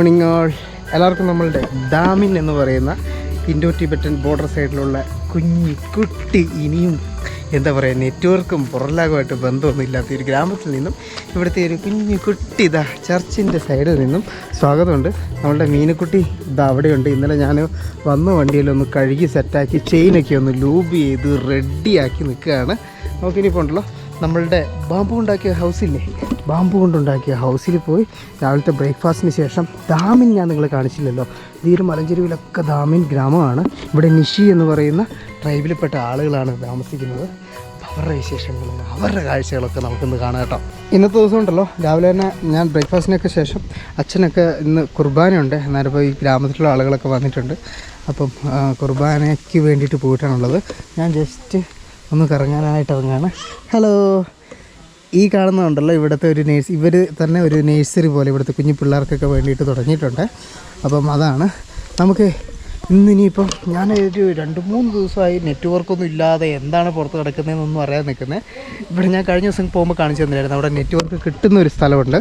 Morning all എല്ലാവർക്കും നമ്മളുടെ Damien എന്ന് പറയുന്ന ഇൻഡോ ടിബറ്റൻ ബോർഡർ സൈഡിലുള്ള കുഞ്ഞി കുട്ടി ഇനിയും എന്താ പറയുക നെറ്റ്വർക്കും പുറലാകുമായിട്ട് ബന്ധമൊന്നും ഇല്ലാത്ത ഒരു ഗ്രാമത്തിൽ നിന്നും ഇവിടുത്തെ ഒരു കുഞ്ഞു കുട്ടി ഇതാ ചർച്ചിന്റെ സൈഡിൽ നിന്നും സ്വാഗതമുണ്ട്. നമ്മളുടെ മീനുക്കുട്ടി ഇതാ അവിടെയുണ്ട്. ഇന്നലെ ഞാൻ വന്ന വണ്ടിയിലൊന്ന് കഴുകി സെറ്റാക്കി ചെയിനൊക്കെ ഒന്ന് ലൂബ് ചെയ്ത് റെഡിയാക്കി നിൽക്കുകയാണ്. നമുക്കിനിയിപ്പോൾ ഉണ്ടല്ലോ. നമ്മളുടെ ബാമ്പു ഉണ്ടാക്കിയ ഹൗസില്ലേ? ബാമ്പു കൊണ്ടുണ്ടാക്കിയ ഹൗസിൽ പോയി രാവിലത്തെ ബ്രേക്ക്ഫാസ്റ്റിന് ശേഷം ദാമിൻ ഞാൻ നിങ്ങളെ കാണിച്ചില്ലല്ലോ. ഈ മലഞ്ചെരുവിലൊക്കെ ദാമിൻ ഗ്രാമമാണ്. ഇവിടെ നിഷി എന്ന് പറയുന്ന ട്രൈബിൽപ്പെട്ട ആളുകളാണ് താമസിക്കുന്നത്. അവരുടെ വിശേഷങ്ങളും അവരുടെ കാഴ്ചകളൊക്കെ നമുക്കൊന്ന് കാണാം കേട്ടോ. ഇന്നത്തെ ദിവസം ഉണ്ടല്ലോ. രാവിലെ തന്നെ ഞാൻ ബ്രേക്ക്ഫാസ്റ്റിനൊക്കെ ശേഷം അച്ഛനൊക്കെ ഇന്ന് കുർബാനയുണ്ട്. അന്നേരം ഇപ്പോൾ ഈ ഗ്രാമത്തിലുള്ള ആളുകളൊക്കെ വന്നിട്ടുണ്ട്. അപ്പം കുർബാനയ്ക്ക് വേണ്ടിയിട്ട് പോയിട്ടാണുള്ളത്. ഞാൻ ജസ്റ്റ് ഒന്ന് കറങ്ങാനായിട്ട് ഇറങ്ങാണ്. ഹലോ. ഈ കാണുന്നതുണ്ടല്ലോ ഇവിടുത്തെ ഒരു നേഴ്സ് ഇവർ തന്നെ ഒരു നേഴ്സറി പോലെ ഇവിടുത്തെ കുഞ്ഞു പിള്ളേർക്കൊക്കെ വേണ്ടിയിട്ട് തുടങ്ങിയിട്ടുണ്ട്. അപ്പം അതാണ്. നമുക്ക് ഇന്നിനിയിപ്പം ഞാൻ ഒരു രണ്ട് മൂന്ന് ദിവസമായി നെറ്റ്വർക്കൊന്നും ഇല്ലാതെ എന്താണ് പുറത്ത് കിടക്കുന്നതെന്നൊന്നും അറിയാൻ നിൽക്കുന്നത് ഇവിടെ ഞാൻ കഴിഞ്ഞ ദിവസം പോകുമ്പോൾ കാണിച്ചു തന്നില്ലായിരുന്നു. അവിടെ നെറ്റ്വർക്ക് കിട്ടുന്ന ഒരു സ്ഥലമുണ്ട്.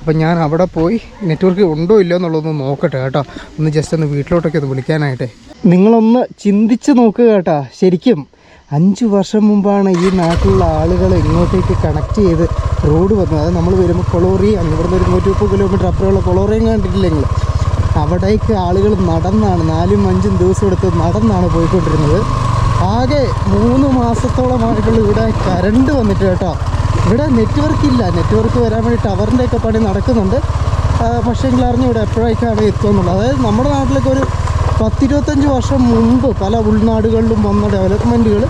അപ്പം ഞാൻ അവിടെ പോയി നെറ്റ്വർക്ക് ഉണ്ടോ ഇല്ലയോ എന്നുള്ളതൊന്ന് നോക്കട്ടെ കേട്ടോ. ഒന്ന് ജസ്റ്റ് ഒന്ന് വീട്ടിലോട്ടൊക്കെ ഒന്ന് വിളിക്കാനായിട്ടെ. നിങ്ങളൊന്ന് ചിന്തിച്ച് നോക്കുക കേട്ടോ. ശരിക്കും അഞ്ച് വർഷം മുമ്പാണ് ഈ നാട്ടിലുള്ള ആളുകൾ ഇങ്ങോട്ടേക്ക് കണക്ട് ചെയ്ത് റോഡ് വന്നത്. അത് നമ്മൾ വരുമ്പോൾ കൊളോറി ഇവിടുന്ന് ഒരു നൂറ്റി മുപ്പത് കിലോമീറ്റർ അപ്പുറമുള്ള കൊളോറിയും കണ്ടിട്ടില്ലെങ്കിൽ അവിടേക്ക് ആളുകൾ നടന്നാണ് നാലും അഞ്ചും ദിവസം എടുത്ത് നടന്നാണ് പോയിക്കൊണ്ടിരുന്നത്. ആകെ മൂന്ന് മാസത്തോളമായിട്ടുള്ള ഇവിടെ കരണ്ട് വന്നിട്ട് കേട്ടോ. ഇവിടെ നെറ്റ്വർക്ക് ഇല്ല. നെറ്റ്വർക്ക് വരാൻ വേണ്ടി ടവറിന്റെ പണി നടക്കുന്നുണ്ട്. പക്ഷേ എങ്കിൽ ഇവിടെ എപ്പോഴേക്കാണ് എത്തുമെന്നുള്ളത് അതായത് നമ്മുടെ നാട്ടിലേക്ക് ഒരു പത്തിരുപത്തഞ്ച് വർഷം മുമ്പ് പല ഉൾനാടുകളിലും വന്ന ഡെവലപ്മെന്റുകൾ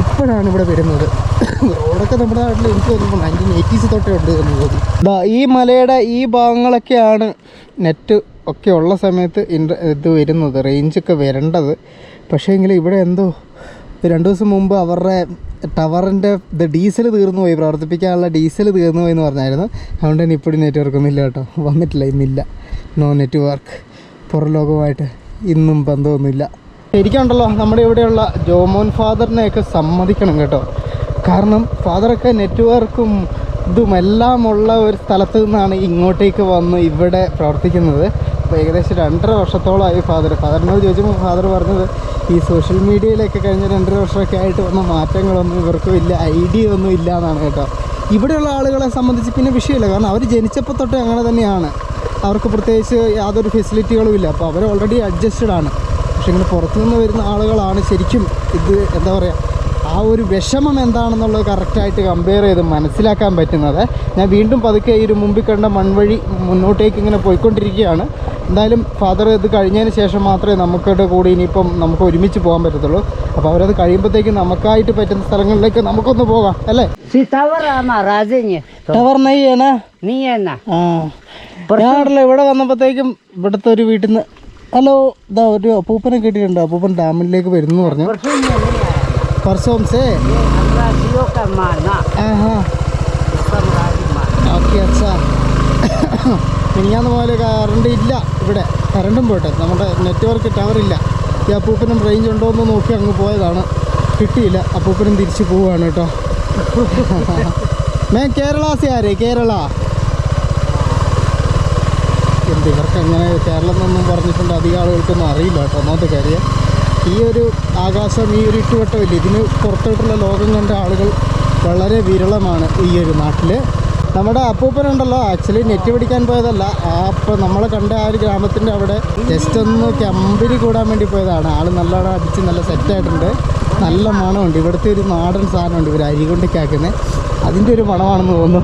ഇപ്പോഴാണ് ഇവിടെ വരുന്നത്. റോഡൊക്കെ നമ്മുടെ നാട്ടിൽ എനിക്ക് തോന്നുന്നു നയന്റീൻ എയ്റ്റീസ് തൊട്ടേ ഉണ്ട് എന്ന് തോന്നുന്നു. ഈ മലയുടെ ഈ ഭാഗങ്ങളൊക്കെയാണ് നെറ്റ് ഒക്കെ ഉള്ള സമയത്ത് ഇന്റർ ഇത് വരുന്നത് റേഞ്ചൊക്കെ വരേണ്ടത്. പക്ഷേ എങ്കിൽ ഇവിടെ എന്തോ രണ്ട് ദിവസം മുമ്പ് അവരുടെ ടവറിന്റെ ഇത് ഡീസൽ തീർന്നു പോയി പ്രവർത്തിപ്പിക്കാനുള്ള ഡീസൽ തീർന്നു പോയി എന്ന് പറഞ്ഞായിരുന്നു. അതുകൊണ്ട് തന്നെ ഇപ്പോഴും നെറ്റ്വർക്കൊന്നും ഇല്ല കേട്ടോ. വന്നിട്ടില്ല ഇന്നില്ല. നോ നെറ്റ്വർക്ക് പുറം ലോകവുമായിട്ട് ഇന്നും ബന്ധമൊന്നുമില്ല. ശരിക്കുണ്ടല്ലോ നമ്മുടെ ഇവിടെയുള്ള ജോമോൻ ഫാദറിനെയൊക്കെ സമ്മതിക്കണം കേട്ടോ. കാരണം ഫാദറൊക്കെ നെറ്റ്വർക്കും ഇതുമെല്ലാം ഉള്ള ഒരു സ്ഥലത്ത് നിന്നാണ് ഇങ്ങോട്ടേക്ക് വന്ന് ഇവിടെ പ്രവർത്തിക്കുന്നത്. അപ്പോൾ ഏകദേശം രണ്ടര വർഷത്തോളമായി ഫാദർ ഫാദറിനോട് ചോദിച്ചപ്പോൾ ഫാദർ പറഞ്ഞത് ഈ സോഷ്യൽ മീഡിയയിലൊക്കെ കഴിഞ്ഞ രണ്ടര വർഷമൊക്കെ ആയിട്ട് വന്ന മാറ്റങ്ങളൊന്നും ഇവർക്കും ഇല്ല ഐഡിയ ഒന്നും ഇല്ല എന്നാണ് കേട്ടോ. ഇവിടെയുള്ള ആളുകളെ സംബന്ധിച്ച് പിന്നെ വിഷയമില്ല. കാരണം അവർ ജനിച്ചപ്പോൾ തൊട്ടേ അങ്ങനെ തന്നെയാണ്. അവർക്ക് പ്രത്യേകിച്ച് യാതൊരു ഫെസിലിറ്റികളും ഇല്ല. അപ്പോൾ അവർ ഓൾറെഡി അഡ്ജസ്റ്റഡ് ആണ്. പക്ഷേ ഇങ്ങനെ പുറത്തുനിന്ന് വരുന്ന ആളുകളാണ് ശരിക്കും ഇത് എന്താ പറയുക ആ ഒരു വിഷമം എന്താണെന്നുള്ളത് കറക്റ്റായിട്ട് കമ്പയർ ചെയ്ത് മനസ്സിലാക്കാൻ പറ്റുന്നത്. ഞാൻ വീണ്ടും പതുക്കെ ഈ ഒരു മുമ്പിൽ കണ്ട മൺവഴി മുന്നോട്ടേക്ക് ഇങ്ങനെ പോയിക്കൊണ്ടിരിക്കുകയാണ്. എന്തായാലും ഫാദർ ഇത് കഴിഞ്ഞതിന് ശേഷം മാത്രമേ നമുക്കിട്ട് കൂടി ഇനിയിപ്പം നമുക്ക് ഒരുമിച്ച് പോകാൻ പറ്റത്തുള്ളൂ. അപ്പോൾ അവരത് കഴിയുമ്പോഴത്തേക്കും നമുക്കായിട്ട് പറ്റുന്ന സ്ഥലങ്ങളിലേക്ക് നമുക്കൊന്ന് പോകാം അല്ലേ. ടവർ ഞാനല്ല ഇവിടെ വന്നപ്പോഴത്തേക്കും ഇവിടുത്തെ ഒരു വീട്ടിൽ നിന്ന് ഹലോ ഇതാ ഒരു അപ്പൂപ്പനെ കിട്ടിയിട്ടുണ്ട്. അപ്പൂപ്പൻ ഡാമിലേക്ക് വരുന്നു പറഞ്ഞു. പർസോം സേ. ആഹാ. ഓക്കെ അച്ഛാ. മിനിഞ്ഞാന്ന് പോലെ കറണ്ട് ഇല്ല ഇവിടെ. കറണ്ടും പോട്ടെ. നമ്മുടെ നെറ്റ്വർക്ക് ടവർ ഇല്ല. ഈ അപ്പൂപ്പനും റേഞ്ച് ഉണ്ടോ എന്ന് നോക്കി അങ്ങ് പോയതാണ്. കിട്ടിയില്ല. അപ്പൂപ്പനും തിരിച്ചു പോവുകയാണ് കേട്ടോ. മേ കേരളാസി ആരേ? കേരള. എന്ത് ഇവർക്ക് അങ്ങനെ കേരളം എന്നൊന്നും പറഞ്ഞിട്ടുണ്ട് അധികം ആളുകൾക്കൊന്നും അറിയില്ല കേട്ടോ. ഒന്നാമത്തെ കാര്യം ഈ ഒരു ആകാശം ഈ ഒരു ഇട്ടുവട്ടമില്ല? ഇതിന് പുറത്തോട്ടുള്ള ലോകം കണ്ട ആളുകൾ വളരെ വിരളമാണ് ഈ ഒരു നാട്ടിൽ നമ്മുടെ അപ്പൂപ്പനുണ്ടല്ലോ ആക്ച്വലി നെറ്റ് പിടിക്കാൻ പോയതല്ല. ആ അപ്പോൾ നമ്മൾ കണ്ട ആ ഒരു ഗ്രാമത്തിന്റെ അവിടെ ജസ്റ്റ് ഒന്ന് കമ്പനി കൂടാൻ വേണ്ടി പോയതാണ്. ആൾ നല്ലോണം അടിച്ച് നല്ല സെറ്റായിട്ടുണ്ട് നല്ല മണമുണ്ട്. ഇവിടുത്തെ ഒരു നാടൻ സാധനമുണ്ട് ഇവർ അരി കൊണ്ടൊക്കെയാക്കുന്നത് അതിന്റെ ഒരു മണമാണെന്ന് തോന്നുന്നു.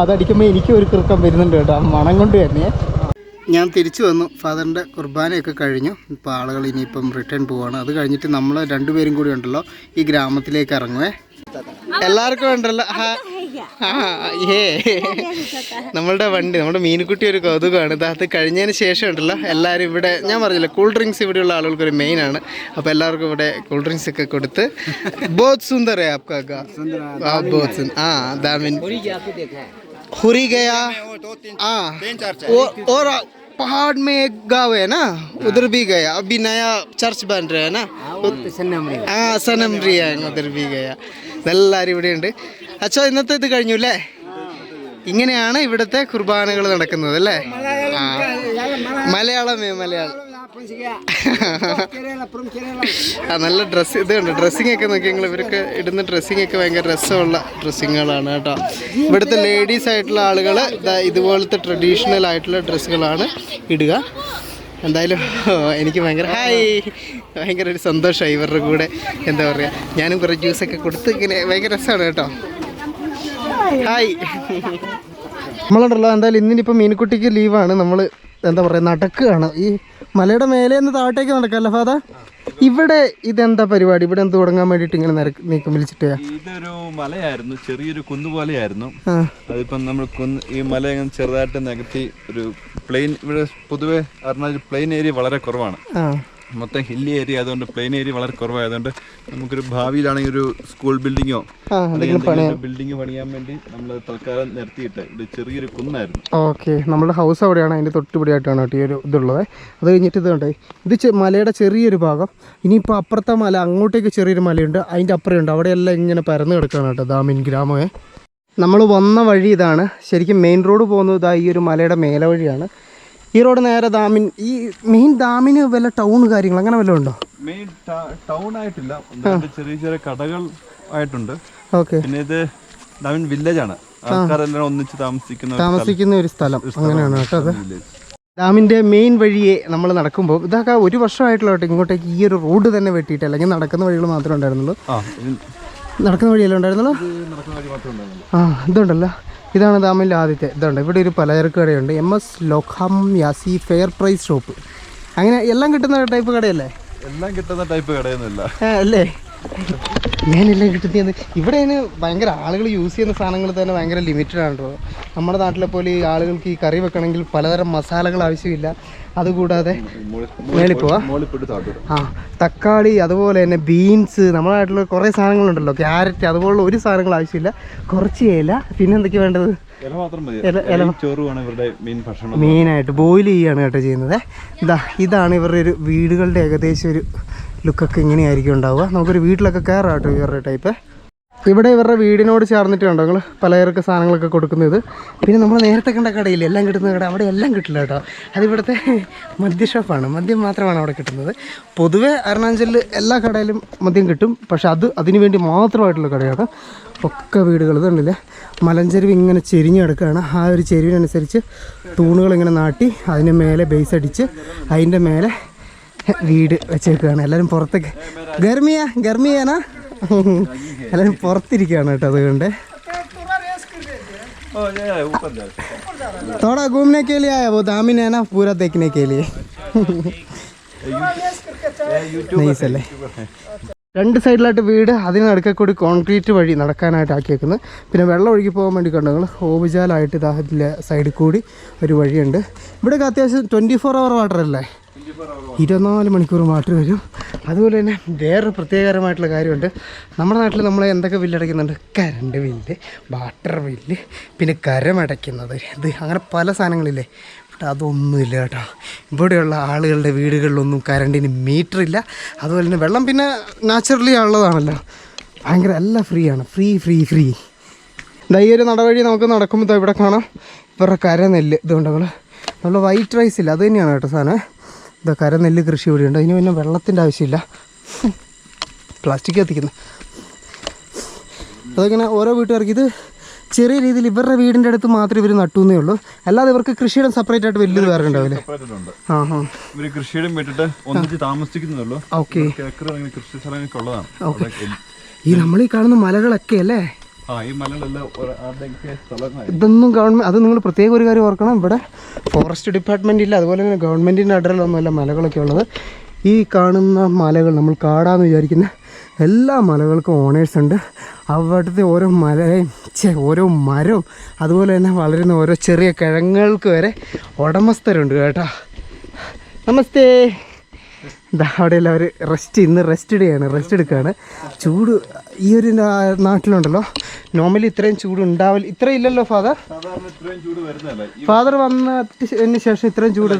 അതടിക്കുമ്പോൾ എനിക്കും ഒരു കൃക്കം വരുന്നുണ്ട് കേട്ടോ. മണം കൊണ്ട് തന്നെ. ഞാൻ തിരിച്ചു വന്നു. ഫാദറിന്റെ കുർബാനയൊക്കെ കഴിഞ്ഞു. ഇപ്പോൾ ആളുകൾ ഇനിയിപ്പം റിട്ടേൺ പോവാണ്. അത് കഴിഞ്ഞിട്ട് നമ്മൾ രണ്ടുപേരും കൂടി ഉണ്ടല്ലോ ഈ ഗ്രാമത്തിലേക്ക് ഇറങ്ങുവേ. എല്ലാവർക്കും ഉണ്ടല്ലോ. ഏ നമ്മളുടെ വണ്ടി നമ്മുടെ മീനുക്കുട്ടി ഒരു കൗതുകമാണ്. അത് കഴിഞ്ഞതിന് ശേഷം ഉണ്ടല്ലോ എല്ലാവരും ഇവിടെ ഞാൻ പറഞ്ഞില്ല കൂൾ ഡ്രിങ്ക്സ് ഇവിടെയുള്ള ആളുകൾക്ക് ഒരു മെയിൻ ആണ്. അപ്പോൾ എല്ലാവർക്കും ഇവിടെ കൂൾ ഡ്രിങ്ക്സ് ഒക്കെ കൊടുത്ത് ബോത്ത് സുന്ദർ ആ ബോത്ത് ആ ദാമിൻ बहुत सुंदर हाँ दामिन हुरी गया हाँ वो- और पहाड़ में एक गांव है ना उधर भी गया अभी नया चर्च बन रहा है ना Senamri. ആ സനംബ്രിയ ഉധർ भी गया എല്ലാവരും ഇവിടെയുണ്ട് അച്ഛോ ഇന്നത്തെ ഇത് കഴിഞ്ഞു അല്ലേ ഇങ്ങനെയാണ് ഇവിടുത്തെ കുർബാനകൾ നടക്കുന്നത് അല്ലേ ആ മലയാളമേ മലയാളം ആ നല്ല ഡ്രസ്സ് ഇത് കണ്ടോ ഡ്രസ്സിംഗ് ഒക്കെ നോക്കി നിങ്ങൾ ഇവർക്ക് ഇടുന്ന ഡ്രസ്സിംഗ് ഒക്കെ ഭയങ്കര രസമുള്ള ഡ്രസ്സിങ്ങുകളാണ് കേട്ടോ. ഇവിടുത്തെ ലേഡീസ് ആയിട്ടുള്ള ആളുകൾ ഇതുപോലത്തെ ട്രഡീഷണൽ ആയിട്ടുള്ള ഡ്രസ്സുകളാണ് ഇടുക. എന്തായാലും എനിക്ക് ഭയങ്കര ഹായ്. ഭയങ്കര ഒരു സന്തോഷമായി ഇവരുടെ കൂടെ. എന്താ പറയുക ഞാനും കുറേ ജ്യൂസൊക്കെ കൊടുത്ത് ഇങ്ങനെ ഭയങ്കര രസമാണ് കേട്ടോ. ഹായ്. നമ്മളുണ്ടല്ലോ എന്തായാലും ഇന്നിനിപ്പോൾ മീനുക്കുട്ടിക്ക് ലീവാണ് നമ്മൾ എന്താ പറയുക നടക്കുകയാണ്. ഈ മലയുടെ മേലെ നിന്ന് താഴത്തേക്ക് നടക്കാമല്ലോ ഫാദ ഇവിടെ ഇതെന്താ പരിപാടി? ഇവിടെ എന്ത് തുടങ്ങാൻ വേണ്ടിട്ട് ഇങ്ങനെ നീക്കം വിളിച്ചിട്ട്? ഇതൊരു മലയായിരുന്നു ചെറിയൊരു കുന്ന് പോലെയായിരുന്നു. അതിപ്പം നമ്മൾ കുന്ന് ഈ മല ചെറുതായിട്ട് നികത്തി ഒരു പ്ലെയിൻ ഇവിടെ പൊതുവെ പറഞ്ഞാൽ പ്ലെയിൻ ഏരിയ വളരെ കുറവാണ്. മൊത്തം ഹില്ലി ഏരിയ ആയതുകൊണ്ട് പ്ലെയിൻ ഏരിയ വളരെ കുറവായതുകൊണ്ട് നമുക്കൊരു ഭാവിയിലാണെങ്കിൽ ഒരു സ്കൂൾ ബിൽഡിങ്ങോ ബിൽഡിംഗ് പണിയാൻ വേണ്ടി നമ്മൾ തൽക്കാലം നിർത്തിയിട്ട് ഇത് ചെറിയൊരു കുന്നായിരുന്നു. ഓക്കെ. നമ്മുടെ ഹൗസ് അവിടെയാണ് അതിന്റെ തൊട്ടുപിടിയായിട്ടാണ് കേട്ടോ ഈ ഒരു ഇതുള്ളത്. അത് കഴിഞ്ഞിട്ട് ഇത് കണ്ടേ ഇത് മലയുടെ ചെറിയൊരു ഭാഗം. ഇനിയിപ്പോൾ അപ്പുറത്തെ മല അങ്ങോട്ടേക്ക് ചെറിയൊരു മലയുണ്ട് അതിന്റെ അപ്പുറമുണ്ട് അവിടെയെല്ലാം ഇങ്ങനെ പരന്ന് കിടക്കുകയാണ് കേട്ടോ ദാമിൻ ഗ്രാമമേ നമ്മൾ വന്ന വഴി ഇതാണ്. ശരിക്കും മെയിൻ റോഡ് പോകുന്നത് ഇതാ ഈ ഒരു മലയുടെ മേലെ വഴിയാണ്. ഈ റോഡ് നേരെ ദാമിൻ ഈ മെയിൻ ദാമിന് വല്ല ടൗൺ കാര്യങ്ങൾ അങ്ങനെ വല്ലതും ഉണ്ടോ? മെയിൻ ടൗൺ ആയിട്ടില്ല. ചെറിയ ചെറിയ കടകൾ ആയിട്ടുണ്ട്. ഓക്കെ. പിന്നെ ഇത് ദാമിൻ വില്ലേജ് ആണ്. ആൾക്കാരെല്ലാം ഒന്നിച്ച് താമസിക്കുന്ന താമസിക്കുന്ന ഒരു സ്ഥലം. അങ്ങനെയാണ് കേട്ടോ അത്. ഡാമിന്റെ മെയിൻ വഴിയെ നമ്മൾ നടക്കുമ്പോൾ ഇതൊക്കെ ഒരു വർഷമായിട്ടുള്ള ഇങ്ങോട്ടേക്ക് ഈ ഒരു റോഡ് തന്നെ വെട്ടിയിട്ട് അല്ലെങ്കിൽ നടക്കുന്ന വഴികൾ മാത്രമേ ഉണ്ടായിരുന്നുള്ളൂ. ആ നടക്കുന്ന വഴിയല്ലേ ഉണ്ടായിരുന്നുള്ളൂ. ആ ഇതുണ്ടല്ലോ. ഇതാണ് ഡാമിന്റെ ആദ്യത്തെ. ഇതുണ്ട്. ഇവിടെ ഒരു പലചരക്ക് കടയുണ്ട്. എം എസ് ലോഖം യാസി ഫെയർ പ്രൈസ് ഷോപ്പ് അങ്ങനെ എല്ലാം കിട്ടുന്ന ടൈപ്പ് കടയല്ലേ? എല്ലാം കിട്ടുന്ന ടൈപ്പ് കടയൊന്നുമില്ല. അല്ലേ? ഞാനെല്ലാം കിട്ടുന്നത് ഇവിടെ അതിന് ഭയങ്കര ആളുകൾ യൂസ് ചെയ്യുന്ന സാധനങ്ങൾ തന്നെ ഭയങ്കര ലിമിറ്റഡ് ആണ് കേട്ടോ നമ്മുടെ നാട്ടിലെ പോലെ ഈ ആളുകൾക്ക് ഈ കറി വെക്കണമെങ്കിൽ പലതരം മസാലകൾ ആവശ്യമില്ല. അതുകൂടാതെ മേളിൽ പോവാ. മോളിൽ പോയിട്ട് ആ തക്കാളി അതുപോലെ തന്നെ ബീൻസ് നമ്മളായിട്ടുള്ള കുറേ സാധനങ്ങളുണ്ടല്ലോ ക്യാരറ്റ് അതുപോലുള്ള ഒരു സാധനങ്ങൾ ആവശ്യമില്ല. കുറച്ച് ഇല പിന്നെ എന്തൊക്കെയാണ് വേണ്ടത്? മെയിനായിട്ട് ബോയിൽ ചെയ്യുകയാണ് കേട്ടോ ചെയ്യുന്നത്. ഇതാ ഇതാണ് ഇവരുടെ ഒരു വീടുകളുടെ ഏകദേശം ഒരു ലുക്കൊക്കെ ഇങ്ങനെയായിരിക്കും ഉണ്ടാവുക. നമുക്കൊരു വീട്ടിലൊക്കെ കയറാം കേട്ടോ ഇവരുടെ ടൈപ്പ് ഇവിടെ ഇവരുടെ വീടിനോട് ചേർന്നിട്ട് കണ്ടോ നിങ്ങൾ പലചരക്ക് സാധനങ്ങളൊക്കെ കൊടുക്കുന്നത്. പിന്നെ നമ്മൾ നേരത്തെ കണ്ട കടയിൽ എല്ലാം കിട്ടുന്ന കട അവിടെ എല്ലാം കിട്ടില്ല കേട്ടോ. അതിവിടുത്തെ മദ്യ ഷോപ്പാണ്. മദ്യം മാത്രമാണ് അവിടെ കിട്ടുന്നത്. പൊതുവേ അരുണാചലിൽ എല്ലാ കടയിലും മദ്യം കിട്ടും. പക്ഷെ അത് അതിനു വേണ്ടി മാത്രമായിട്ടുള്ള കടയാണ്. ഒക്കെ വീടുകൾ ഇതുണ്ടല്ലേ മലഞ്ചെരുവ് ഇങ്ങനെ ചെരിഞ്ഞ് കിടക്കുകയാണ്. ആ ഒരു ചെരുവിനനുസരിച്ച് തൂണുകൾ ഇങ്ങനെ നാട്ടി അതിന് മേലെ ബേസ് അടിച്ച് അതിന്റെ മേലെ വീട് വെച്ചേക്കുകയാണ്. എല്ലാവരും പുറത്തേക്ക്. ഗർമിയാ ഗർമിയാനാ എല്ലാവരും പുറത്തിരിക്കുകയാണ് കേട്ടോ അതുകൊണ്ട് ഓ, yeah, yeah, ऊपर जाओ। थोड़ा घूमने के लिए आया वो दामिन है ना पूरा देखने के लिए Yeah, YouTube നൈസ് അല്ലേ രണ്ട് സൈഡിലായിട്ട് വീട് അതിന് നടുക്കെ കൂടി കോൺക്രീറ്റ് വഴി നടക്കാനായിട്ട് ആക്കിയേക്കുന്നത് പിന്നെ വെള്ളം ഒഴുകി പോകാൻ വേണ്ടി കണ്ടു നിങ്ങൾ ഓവുചാലായിട്ട് ഇതാ ഇതിലെ സൈഡിൽ കൂടി ഒരു വഴിയുണ്ട് ഇവിടെയൊക്കെ അത്യാവശ്യം ട്വൻറ്റി ഫോർ അവർ വാട്ടർ അല്ലേ ഇരുപത്തിനാല് മണിക്കൂർ വാട്ടർ വരും അതുപോലെ തന്നെ വേറൊരു പ്രത്യേകകരമായിട്ടുള്ള കാര്യമുണ്ട്. നമ്മുടെ നാട്ടിൽ നമ്മൾ എന്തൊക്കെ ബില്ലടയ്ക്കുന്നുണ്ട് കറണ്ട് ബില്ല് വാട്ടർ ബില്ല് പിന്നെ കരമടയ്ക്കുന്നത് ഇത് അങ്ങനെ പല സാധനങ്ങളില്ലേ? ഇവിടെ അതൊന്നുമില്ല കേട്ടോ. ഇവിടെയുള്ള ആളുകളുടെ വീടുകളിലൊന്നും കറണ്ടിന് മീറ്റർ ഇല്ല. അതുപോലെ തന്നെ വെള്ളം പിന്നെ നാച്ചുറലി ഉള്ളതാണല്ലോ. ഭയങ്കര എല്ലാം ഫ്രീ ആണ്. ഫ്രീ ഫ്രീ ഫ്രീ എന്താ ഈ ഒരു നടവഴി നമുക്ക് നടക്കുമ്പോൾ ഇവിടെ കാണാം. ഇവരുടെ കരനെല്ല്. ഇതുകൊണ്ട് നമ്മൾ നമ്മൾ വൈറ്റ് റൈസ് ഇല്ല. അത് തന്നെയാണ് കേട്ടോ സാധനം. ഇതാ കരനെല്ല് കൃഷി ഇവിടെയുണ്ട് അതിന് പിന്നെ വെള്ളത്തിന്റെ ആവശ്യമില്ല. പ്ലാസ്റ്റിക് കത്തിക്കുന്നത് അതങ്ങനെ ഓരോ വീട്ടുകാർക്ക് ഇത് ചെറിയ രീതിയിൽ ഇവരുടെ വീടിന്റെ അടുത്ത് മാത്രമേ ഇവർ നട്ടുന്നേ ഉള്ളൂ. അല്ലാതെ ഇവർക്ക് കൃഷിയിടം സെപ്പറേറ്റ് ആയിട്ട് വലിയത് വേറെ ഉണ്ടാവില്ലേ? ആ ആ. ഇവർ കൃഷിയിടം വിട്ടിട്ട് ഒന്നിച്ച് താമസിക്കുന്നുള്ളൂ ഓക്കെ. കൃഷി സ്ഥലങ്ങളൊക്കെ ഉള്ളതാണ്. ഈ നമ്മൾ ഈ കാണുന്ന മലകളൊക്കെ അല്ലേ? ഇതൊന്നും ഗവൺമെന്റ് അത് നിങ്ങൾ പ്രത്യേക ഒരു കാര്യം ഓർക്കണം. ഇവിടെ ഫോറസ്റ്റ് ഡിപ്പാർട്ട്മെന്റ് ഇല്ല. അതുപോലെ തന്നെ ഗവൺമെന്റിന്റെ അഡറിലൊന്നുമല്ല മലകളൊക്കെ ഉള്ളത്. ഈ കാണുന്ന മലകൾ നമ്മൾ കാടാന്ന് വിചാരിക്കുന്ന എല്ലാ മലകൾക്കും ഓണേഴ്സ് ഉണ്ട്. അവിടുത്തെ ഓരോ മലയും ഓരോ മരവും അതുപോലെ തന്നെ വളരുന്ന ഓരോ ചെറിയ കിഴങ്ങുകൾക്ക് വരെ ഉടമസ്ഥരുണ്ട് കേട്ടോ. നമസ്തേ. അവിടെ എല്ലാവരും റെസ്റ്റ് ഇന്ന് റെസ്റ്റ് ഡേ ആണ്. റെസ്റ്റ് എടുക്കുകയാണ് ചൂട് ഈ ഒരു നാട്ടിലുണ്ടല്ലോ. നോർമലി ഇത്രയും ചൂട് ഉണ്ടാവില്ല ഇത്രയും ഇല്ലല്ലോ ഫാദർ ഫാദർ വന്നതിന് ശേഷം ഇത്രയും ചൂട്.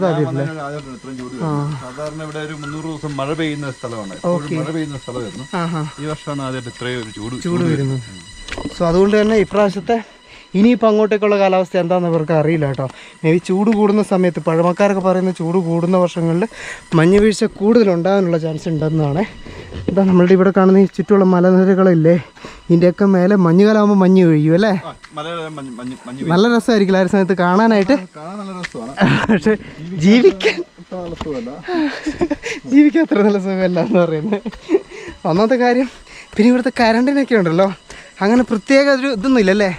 സാധാരണ ഇവിടെ ഒരു മുന്നൂറ് ദിവസം മഴ പെയ്യുന്ന സ്ഥലമാണ്. മഴ പെയ്യുന്ന സ്ഥലമായിരുന്നു ഈ വർഷമാണ് ആദ്യമായിട്ട് ഇത്രയും ചൂട് ചൂട് വരുന്നത്. സോ അതുകൊണ്ട് തന്നെ ഇപ്രാവശ്യത്തെ ഇനിയിപ്പോൾ അങ്ങോട്ടേക്കുള്ള കാലാവസ്ഥ എന്താണെന്ന് അവർക്ക് അറിയില്ല കേട്ടോ. മേ ബി ചൂട് കൂടുന്ന സമയത്ത് പഴമക്കാരൊക്കെ പറയുന്ന ചൂട് കൂടുന്ന വർഷങ്ങളിൽ മഞ്ഞ് വീഴ്ച കൂടുതലുണ്ടാകാനുള്ള ചാൻസ് ഉണ്ടെന്നാണ്. എന്താ നമ്മളുടെ ഇവിടെ കാണുന്ന ഈ ചുറ്റുമുള്ള മലനിരകളില്ലേ? ഇതിന്റെയൊക്കെ മേലെ മഞ്ഞുകാലാകുമ്പോൾ മഞ്ഞ് വീഴും അല്ലേ? മലയാളം മഞ്ഞ് മഞ്ഞ് മഞ്ഞ് നല്ല രസമായിരിക്കില്ല ആ ഒരു സമയത്ത് കാണാനായിട്ട്? പക്ഷെ ജീവിക്കാൻ ജീവിക്കാൻ അത്ര നല്ല സുഖമല്ല എന്ന് പറയുന്നത്. ഒന്നാമത്തെ കാര്യം പിന്നെ ഇവിടുത്തെ കരണ്ടിനൊക്കെ ഉണ്ടല്ലോ. അങ്ങനെ പ്രത്യേക ഒരു ഇതൊന്നും ഇല്ലല്ലേ?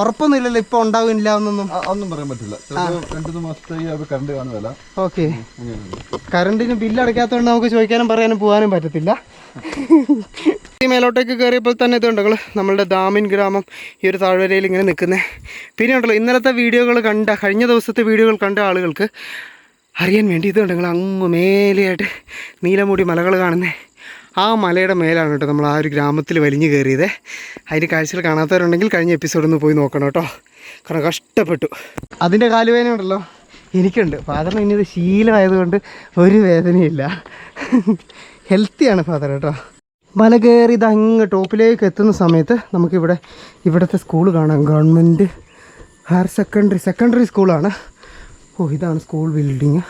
ഉറപ്പൊന്നും ഇപ്പൊ ഉണ്ടാവില്ല ഒന്നും പറയാൻ പറ്റില്ല. ചിലപ്പോൾ രണ്ടു മൂന്ന് മാസത്തേക്ക് അവർ കറണ്ട് കാണുമല്ല ഓക്കെ. കറണ്ടിന് ബില്ല് അടയ്ക്കാത്തതുകൊണ്ട് നമുക്ക് ചോദിക്കാനും പറയാനും പോകാനും പറ്റത്തില്ല. ഈ മേലോട്ടേക്ക് കയറിയപ്പോൾ തന്നെ ഇതുണ്ടല്ലോ നമ്മളുടെ ദാമിൻ ഗ്രാമം ഈ ഒരു താഴ്വരയിൽ ഇങ്ങനെ നിൽക്കുന്നത് പിന്നെ ഉണ്ടല്ലോ ഇന്നലത്തെ വീഡിയോകൾ കണ്ട കഴിഞ്ഞ ദിവസത്തെ വീഡിയോകൾ കണ്ട ആളുകൾക്ക് അറിയാൻ വേണ്ടി ഇതുണ്ടെങ്കിൽ അങ്ങ് മേലെയായിട്ട് നീലമൂടി മലകൾ കാണുന്നേ. ആ മലയുടെ മേലാണ് കേട്ടോ നമ്മൾ ആ ഒരു ഗ്രാമത്തിൽ വലിഞ്ഞു കയറിയത്. അതിന്റെ കാഴ്ചകൾ കാണാത്തവരുണ്ടെങ്കിൽ കഴിഞ്ഞ എപ്പിസോഡിൽ ഒന്ന് പോയി നോക്കണം കേട്ടോ. കാരണം കഷ്ടപ്പെട്ടു. അതിന്റെ കാലുവേദന ഉണ്ടല്ലോ. എനിക്കുണ്ട്. ഫാദറിന് ഇനി ഇത് ശീലമായതുകൊണ്ട് ഒരു വേദനയില്ല. ഹെൽത്തിയാണ് ഫാദർ കേട്ടോ. മല കയറി ഇത് അങ്ങ് ടോപ്പിലേക്ക് എത്തുന്ന സമയത്ത് നമുക്കിവിടെ ഇവിടുത്തെ സ്കൂൾ കാണാം. ഗവൺമെന്റ് ഹയർ സെക്കൻഡറി സെക്കൻഡറി സ്കൂളാണ് ഓ ഇതാണ് school building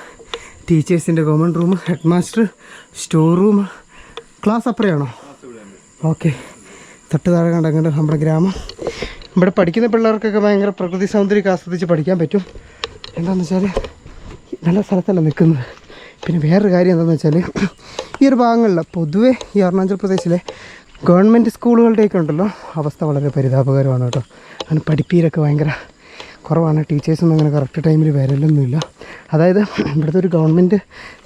ടീച്ചേഴ്സിന്റെ common room head master store room class അപ്പുറയാണോ? Okay. തൊട്ട് താഴെ കണ്ടങ്ങണ്ട് നമ്മുടെ ഗ്രാമം. ഇവിടെ പഠിക്കുന്ന പിള്ളേർക്കൊക്കെ ഭയങ്കര പ്രകൃതി സൗന്ദര്യം ആസ്വദിച്ച് പഠിക്കാൻ പറ്റും. എന്താണെന്ന് വെച്ചാൽ നല്ല സ്ഥലത്തല്ല നിൽക്കുന്നത്. പിന്നെ വേറൊരു കാര്യം എന്താണെന്ന് വെച്ചാൽ ഈ ഒരു ഭാഗങ്ങളിൽ പൊതുവേ ഈ അരുണാചൽ പ്രദേശിലെ ഗവൺമെന്റ് സ്കൂളുകളുടെയൊക്കെ ഉണ്ടല്ലോ അവസ്ഥ വളരെ പരിതാപകരമാണ് കേട്ടോ. അങ്ങനെ പഠിപ്പീരൊക്കെ ഭയങ്കര കുറവാണ്. ടീച്ചേഴ്സൊന്നും അങ്ങനെ കറക്റ്റ് ടൈമിൽ വരലൊന്നുമില്ല. അതായത് ഇവിടുത്തെ ഒരു ഗവൺമെന്റ്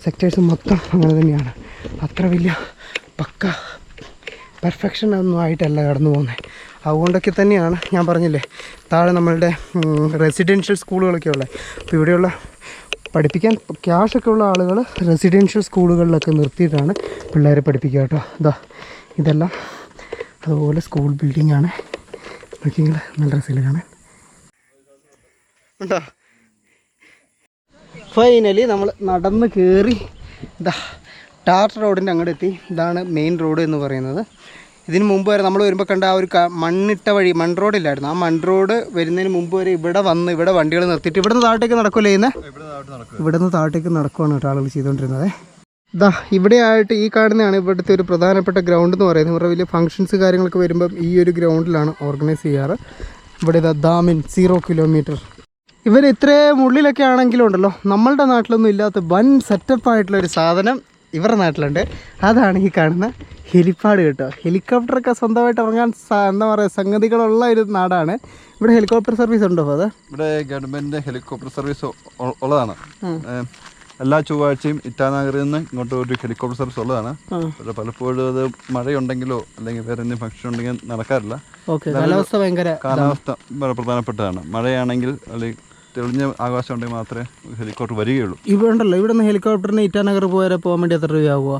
സെക്ടേഴ്സ് മൊത്തം അങ്ങനെ തന്നെയാണ്. അത്ര വലിയ പക്ക. പെർഫെക്ഷൻ ഒന്നും ആയിട്ടല്ല കടന്നു പോകുന്നത് അതുകൊണ്ടൊക്കെ തന്നെയാണ് ഞാൻ പറഞ്ഞില്ലേ താഴെ നമ്മളുടെ റെസിഡൻഷ്യൽ സ്കൂളുകളൊക്കെ ഉള്ളത് അപ്പോൾ ഇവിടെയുള്ള പഠിപ്പിക്കാൻ ക്യാഷൊക്കെ ഉള്ള ആളുകൾ റെസിഡൻഷ്യൽ സ്കൂളുകളിലൊക്കെ നിർത്തിയിട്ടാണ് പിള്ളേരെ പഠിപ്പിക്കുക കേട്ടോ. ഇതാ ഇതെല്ലാം അതുപോലെ സ്കൂൾ ബിൽഡിംഗ് ആണ്. നോക്കിയെങ്കിൽ നല്ല രസമില്ല കാണാൻ? ഫൈനലി നമ്മൾ നടന്ന് കയറി ഇതാ ടാർ റോഡിന്റെ അങ്ങോട്ട് എത്തി ഇതാണ് മെയിൻ റോഡ് എന്ന് പറയുന്നത്. ഇതിന് മുമ്പ് വരെ നമ്മൾ വരുമ്പോൾ കണ്ട ആ ഒരു മണ്ണിട്ട വഴി മൺ റോഡ് ഇല്ലായിരുന്നു. ആ മൺ റോഡ് വരുന്നതിന് മുമ്പ് വരെ ഇവിടെ വന്ന് ഇവിടെ വണ്ടികൾ നിർത്തിയിട്ട് ഇവിടുന്ന് താഴത്തേക്ക് നടക്കുമല്ലോ ഇന്ന്? ഇവിടുന്ന് താഴത്തേക്ക് നടക്കുവാണ് കേട്ടോ ആളുകൾ ചെയ്തുകൊണ്ടിരുന്നത്. ഇതാ ഇവിടെ ആയിട്ട് ഈ കാണുന്നതാണ് ഇവിടുത്തെ ഒരു പ്രധാനപ്പെട്ട ഗ്രൗണ്ട് എന്ന് പറയുന്നത്. ഇവിടെ വലിയ ഫംഗ്ഷൻസ് കാര്യങ്ങളൊക്കെ വരുമ്പം ഈ ഒരു ഗ്രൗണ്ടിലാണ് ഓർഗനൈസ് ചെയ്യാറ്. ഇവിടെ ഇതാ ദാമിൻ സീറോ കിലോമീറ്റർ ഇവർ ഇത്രയും ഉള്ളിലൊക്കെ ആണെങ്കിലും ഉണ്ടല്ലോ. നമ്മളുടെ നാട്ടിലൊന്നും ഇല്ലാത്ത വൻ സെറ്റപ്പ് ആയിട്ടുള്ള ഒരു സാധനം ഇവരുടെ നാട്ടിലുണ്ട്. അതാണ് ഈ കാണുന്ന ഹെലിപ്പാഡ് കേട്ടോ. ഹെലികോപ്റ്ററൊക്കെ സ്വന്തമായിട്ട് ഇറങ്ങാൻ എന്താ പറയുക സംഗതികളുള്ള ഒരു നാടാണ്. ഇവിടെ ഹെലികോപ്റ്റർ സർവീസ് ഉണ്ടോ അത്? ഇവിടെ ഗവൺമെന്റിന്റെ ഹെലികോപ്റ്റർ സർവീസ് ഉള്ളതാണ്. എല്ലാ ചൊവ്വാഴ്ചയും ഇറ്റാനഗറിൽ നിന്ന് ഇങ്ങോട്ട് ഒരു ഹെലികോപ്റ്റർ സർവീസ് ഉള്ളതാണ്. പക്ഷേ പലപ്പോഴും അത് മഴയുണ്ടെങ്കിലോ അല്ലെങ്കിൽ വേറെ എന്തെങ്കിലും ഫംഗ്ഷൻ ഉണ്ടെങ്കിൽ നടക്കാറില്ല. കാലാവസ്ഥ ഭയങ്കര കാലാവസ്ഥ പ്രധാനപ്പെട്ടതാണ്. മഴയാണെങ്കിൽ അല്ലെങ്കിൽ തെളിഞ്ഞ ആകാശം ഉണ്ടെങ്കിൽ മാത്രമേ ഹെലികോപ്റ്റർ വരികയുള്ളൂ. ഇവിടെ ഉണ്ടല്ലോ. ഇവിടെ നിന്ന് ഹെലികോപ്റ്ററിന് ഇറ്റാനഗർ പോയാൽ പോകാൻ വേണ്ടി എത്ര രൂപയാവുക?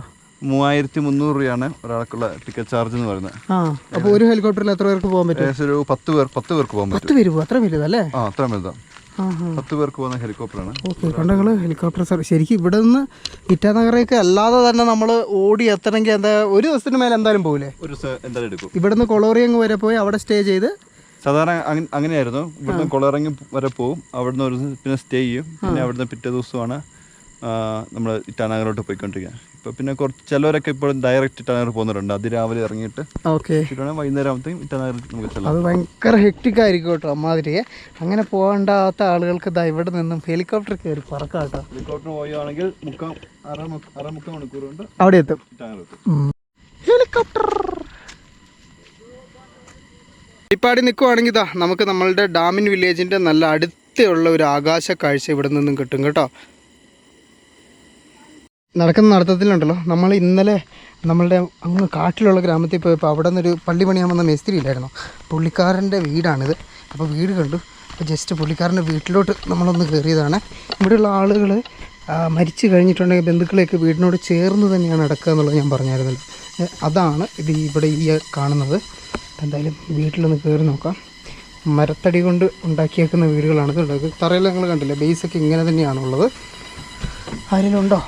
മൂവായിരത്തി മുന്നൂറ് രൂപയാണ് ഒരാൾക്കുള്ള ടിക്കറ്റ് ചാർജ് എന്ന് പറയുന്നത്. ആ അപ്പോൾ ഒരു ഹെലികോപ്റ്ററിൽ എത്ര പേർക്ക് പോകാൻ പറ്റും? ഏകദേശം ഒരു പത്ത് പേർ പത്ത് പേർക്ക് പോകാൻ പറ്റും പത്ത് പേര് പോകും അത്ര വലുതല്ലേ? ആ അത്ര വലുതാണ്. പത്ത് പേർക്ക് പോകുന്ന ഹെലികോപ്റ്ററാണ്. ഓക്കെ കണ്ടങ്ങൾ ഹെലികോപ്റ്റർ സർവീസ് ശരിക്കും ഇവിടെ നിന്ന് ഇറ്റാനഗറേക്ക് അല്ലാതെ തന്നെ നമ്മൾ ഓടി എത്തണമെങ്കിൽ എന്താ ഒരു ദിവസത്തിന് മേലെ എന്തായാലും പോകില്ലേ ഒരു ദിവസം എന്തായാലും എടുക്കും. ഇവിടെ നിന്ന് കൊളോറിയങ്ങ് വരെ പോയി അവിടെ സ്റ്റേ ചെയ്ത് സാധാരണ അങ്ങനെയായിരുന്നു. ഇവിടുന്ന് കൊളറങ്ങി വരെ പോവും. അവിടുന്ന് ഒരു പിന്നെ സ്റ്റേ ചെയ്യും. പിന്നെ അവിടുന്ന് പിറ്റേ ദിവസമാണ് നമ്മൾ ഇറ്റാനഗരോട്ട് പോയിക്കൊണ്ടിരിക്കുക ഇപ്പൊ പിന്നെ കുറച്ച് ചിലവരൊക്കെ ഇപ്പോൾ ഡയറക്റ്റ് ഇറ്റാനഗർ പോകുന്നവരുണ്ട്. അതിരാവിലെ ഇറങ്ങിയിട്ട് വൈകുന്നേരം ആകുമ്പോഴത്തേക്കും ഇറ്റാനഗറിൽ നമുക്ക് ചെല്ലാം. അത് ഭയങ്കര ഹെക്ടിക് ആയിരിക്കും കേട്ടോ അമ്മാതിരിയെ. അങ്ങനെ പോകണ്ടാത്ത ആളുകൾക്ക് ദാ ഇവിടെ നിന്നും ഹെലികോപ്റ്റർ കയറി പറക്കാം കേട്ടോ ഹെലികോപ്റ്റർ പോവുകയാണെങ്കിൽ മുക്കാൽ അര മുക്ക- അര മുക്കാൽ മണിക്കൂർ കൊണ്ട് അവിടെ എത്തും. ഹെലികോപ്റ്റർ ഇപ്പാടി നിൽക്കുവാണെങ്കിൽ ഇതാ നമുക്ക് നമ്മളുടെ ഡാമിൻ വില്ലേജിന്റെ നല്ല അടുത്തുള്ള ഒരു ആകാശ കാഴ്ച ഇവിടെ നിന്നും കിട്ടും കേട്ടോ. നടക്കുന്ന നടത്തത്തിലുണ്ടല്ലോ. നമ്മൾ ഇന്നലെ നമ്മളുടെ അങ്ങ് കാട്ടിലുള്ള ഗ്രാമത്തിൽ പോയപ്പോൾ അവിടെ നിന്നൊരു പള്ളി പണിയാൻ വന്ന മേസ്ത്രി ഇല്ലായിരുന്നു. പുള്ളിക്കാരന്റെ വീടാണിത്. അപ്പോൾ വീട് കണ്ടു. അപ്പോൾ ജസ്റ്റ് പുള്ളിക്കാരന്റെ വീട്ടിലോട്ട് നമ്മളൊന്ന് കയറിയതാണ്. ഇവിടെയുള്ള ആളുകൾ മരിച്ചു കഴിഞ്ഞിട്ടുണ്ടെങ്കിൽ ബന്ധുക്കളെയൊക്കെ വീടിനോട് ചേർന്ന് തന്നെയാണ് അടക്കുക എന്നുള്ളത് ഞാൻ പറഞ്ഞായിരുന്നല്ലോ. അതാണ് ഇത് ഇവിടെ ഈ കാണുന്നത്. എന്തായാലും വീട്ടിലൊന്ന് കയറി നോക്കാം. മരത്തടി കൊണ്ട് ഉണ്ടാക്കിയേക്കുന്ന വീടുകളാണ് ഉണ്ടാക്കുക തറയിൽ നിങ്ങൾ കണ്ടില്ലേ? ബേസൊക്കെ ഇങ്ങനെ തന്നെയാണുള്ളത് ആരെങ്കിലും ഉണ്ടോ